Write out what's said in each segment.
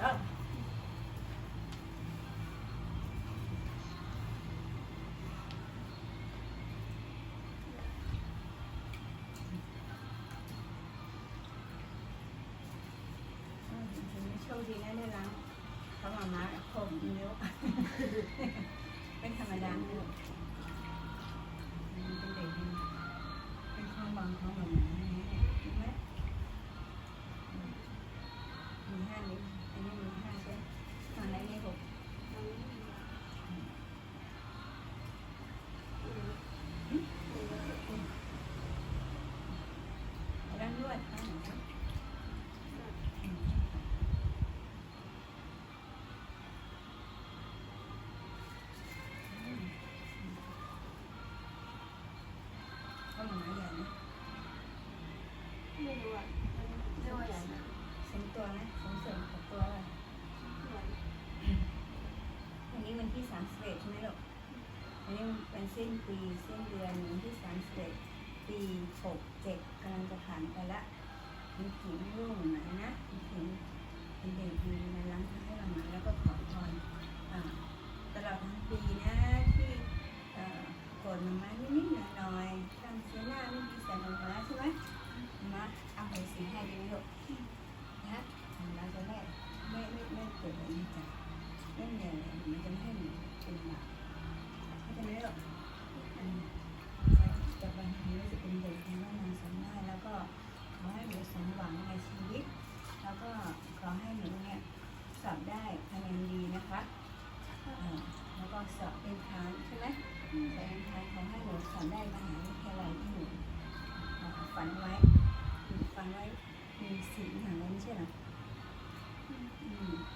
đó sâu gì nên là không mà má không nhiều ด้านนวดข้างไหนาใหญ่นะไม่รู้อะไม่รู้อย่างนั้นสมตัวนะสมส่วนกับตัวอะไรวันนี้วันที่สามสิบเอ็ดใช่ไหมลูกวันนี้เป็นสิ้นปีสิ้นเดือนวันที่สามสิบเอ็ด ปีหกเจ็ดกำลังจะผ่านไปละมีขิงร่วงไหนนะมีขิงเป็นเด็กดีนะล้างท้าให้เรามาแล้วก็ขอพรอ่าตลอดทั้งปีนะที่เอ่อโกรธมามานิดๆหน่อยทำเสียหน้าไม่ดีใส่มาใช่ไหมมาเอาไปสีให้ดีไหมลูกนะเราจะไม่ไม่ไม่ไม่เกิดแบบนี้จ้ะไม่เหนื่อยมันจะไม่ให้หนูเป็นหนักเข้าใจไหมหรอกอืมจะวันนี้จะเป็นเด็กที่ว่านานสำนักแล้วก็ขอให้หนูสมหวังในชีวิต แล้วก็ขอให้หนูเนี่ย สอบได้คะแนนดีนะคะแล้วก็สอบเป็นทานใช่ไหมสอบเป็นทานเขาให้หนูสอบได้มหาวิทยาลัยที่หนูฝันไว้ฝันไว้มีสี่มหาลัยไม่ใช่หรอ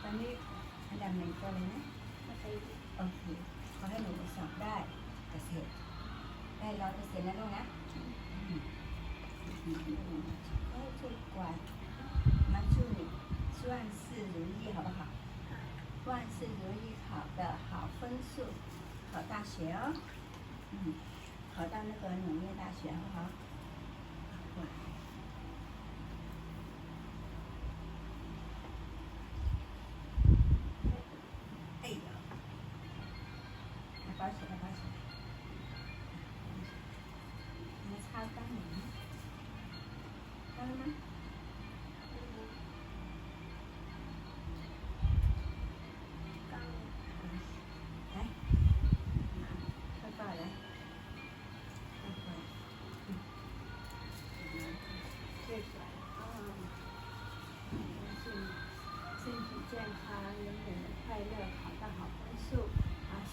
ตอนนี้อันดับไหนตัวเลยนะโอเคเขาให้หนูสอบได้เกษตรได้ร้อยเปอร์เซ็นต์แล้วลูกนะก็ช่วยกว่าดมาช่วย 万事如意，考的好分数，考大学哦。嗯，考到那个农业大学，好不好？哎呀，来包起来，包起来。你擦干了吗？干了吗？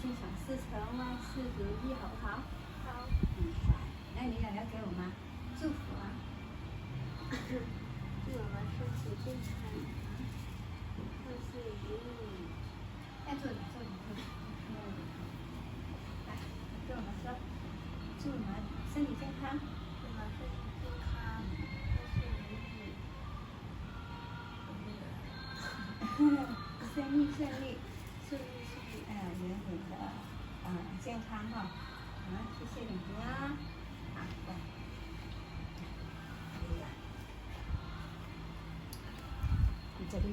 心想事成，万事如意，好不好？好，嗯，好。那你俩要给我吗？祝福啊！祝我们身体健康，万事如意。再坐点，坐点，坐点。来，跟我们说，祝我们身体健康。祝我们身体健康，万事如意。顺利 顺利，顺利呃，健康哈。好，谢谢你啊。好，来。哎呀，你这里。